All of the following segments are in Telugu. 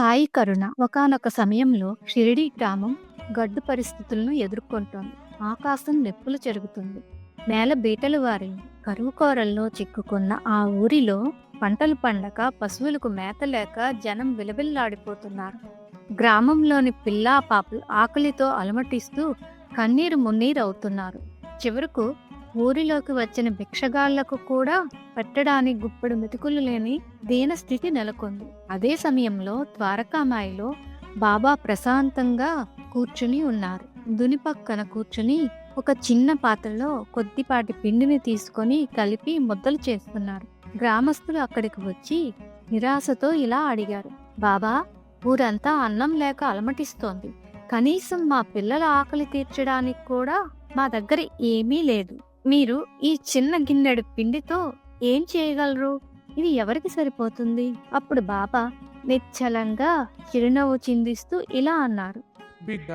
సాయి కరుణ ఒకానొక సమయంలో షిరిడి గ్రామం గడ్డు పరిస్థితులను ఎదుర్కొంటోంది. ఆకాశం నెప్పులు చెరుగుతుంది. నేల బీటలు వారి కరువు కోరల్లో చిక్కుకున్న ఆ ఊరిలో పంటలు పండక పశువులకు మేత లేక జనం విలవిల్లాడిపోతున్నారు. గ్రామంలోని పిల్లా పాపలు ఆకలితో అలమటిస్తూ కన్నీరు మున్నీరు అవుతున్నారు చివరకు ఊరిలోకి వచ్చిన భిక్షగాళ్ళకు కూడా పెట్టడానికి గుప్పెడు మెతుకులు లేని దీన స్థితి నెలకొంది. అదే సమయంలో ద్వారకామాయిలో బాబా ప్రశాంతంగా కూర్చుని ఉన్నారు. దుని పక్కన కూర్చుని ఒక చిన్న పాత్రలో కొద్దిపాటి పిండిని తీసుకొని కలిపి ముద్దలు చేస్తున్నారు. గ్రామస్తులు అక్కడికి వచ్చి నిరాశతో ఇలా అడిగారు బాబా ఊరంతా అన్నం లేక అలమటిస్తోంది. కనీసం మా పిల్లల ఆకలి తీర్చడానికి కూడా మా దగ్గర ఏమీ లేదు. మీరు ఈ చిన్న గిన్నెడు పిండితో ఏం చేయగలరు? ఇది ఎవరికి సరిపోతుంది? అప్పుడు బాబా నిశ్చలంగా చిరునవ్వు చిందిస్తూ ఇలా అన్నారు. బిడ్డ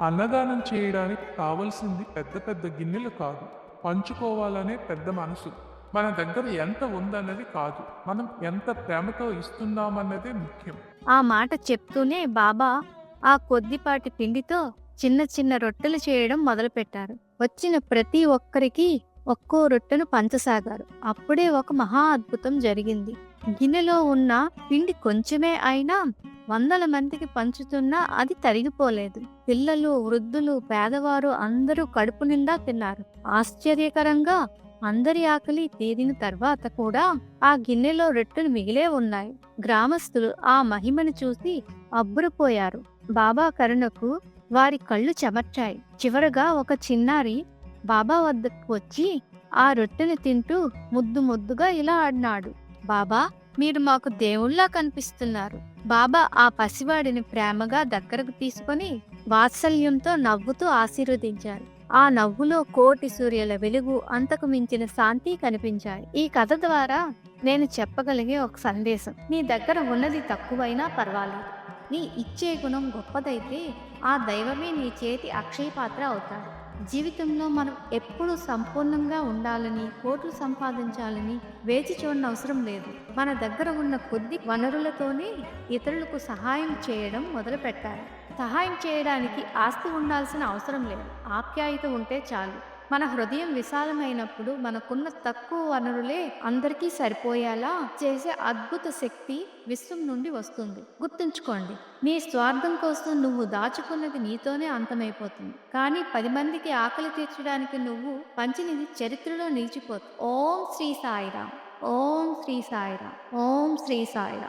అన్నదానం చేయడానికి కావలసింది పెద్ద పెద్ద గిన్నెలు కాదు. పంచుకోవాలనే పెద్ద మనసు. మన దగ్గర ఎంత ఉందన్నది కాదు. మనం ఎంత ప్రేమతో ఇస్తున్నామన్నదే ముఖ్యం. ఆ మాట చెప్తూనే బాబా ఆ కొద్దిపాటి పిండితో చిన్న చిన్న రొట్టెలు చేయడం మొదలుపెట్టారు. వచ్చిన ప్రతి ఒక్కరికి ఒక్కో రొట్టెను పంచసాగారు. అప్పుడే ఒక మహా అద్భుతం జరిగింది. గిన్నెలో ఉన్న పిండి కొంచెమే అయినా వందల మందికి పంచుతున్నా అది తరిగిపోలేదు. పిల్లలు వృద్ధులు పేదవారు అందరూ కడుపు నిండా తిన్నారు. ఆశ్చర్యకరంగా అందరి ఆకలి తీరిన తర్వాత కూడా ఆ గిన్నెలో రొట్టెలు మిగిలే ఉన్నాయి. గ్రామస్తులు ఆ మహిమను చూసి అబ్బురపోయారు. బాబా కరుణకు వారి కళ్ళు చెమర్చాయి. చివరగా ఒక చిన్నారి బాబా వద్దకు వచ్చి ఆ రొట్టెని తింటూ ముద్దు ముద్దుగా ఇలా అన్నాడు. బాబా మీరు మాకు దేవుళ్ళా కనిపిస్తున్నారు. బాబా ఆ పసివాడిని ప్రేమగా దగ్గరకు తీసుకొని వాత్సల్యంతో నవ్వుతూ ఆశీర్వదించారు. ఆ నవ్వులో కోటి సూర్యుల వెలుగు అంతకు మించిన శాంతి కనిపించాయి. ఈ కథ ద్వారా నేను చెప్పగలిగే ఒక సందేశం. నీ దగ్గర ఉన్నది తక్కువైనా పర్వాలేదు. నీ ఇచ్చే గుణం గొప్పదైతే ఆ దైవమే నీ చేతి అక్షయ పాత్ర అవుతాడు. జీవితంలో మనం ఎప్పుడు సంపూర్ణంగా ఉండాలని కోట్లు సంపాదించాలని వేచి చూడని అవసరం లేదు. మన దగ్గర ఉన్న కొద్ది వనరులతోనే ఇతరులకు సహాయం చేయడం మొదలు పెట్టాలి సహాయం చేయడానికి ఆస్తి ఉండాల్సిన అవసరం లేదు. ఆప్యాయత ఉంటే చాలు. మన హృదయం విశాలమైనప్పుడు మనకున్న తక్కువ వనరులే అందరికీ సరిపోయేలా చేసే అద్భుత శక్తి విశ్వం నుండి వస్తుంది. గుర్తుంచుకోండి నీ స్వార్థం కోసం నువ్వు దాచుకున్నది నీతోనే అంతమైపోతుంది. కానీ పది మందికి ఆకలి తీర్చడానికి నువ్వు పంచినిది చరిత్రలో నిలిచిపోతుంది. ఓం శ్రీ సాయిరామ్ ఓం శ్రీ సాయిరామ్ ఓం శ్రీ సాయిరామ్.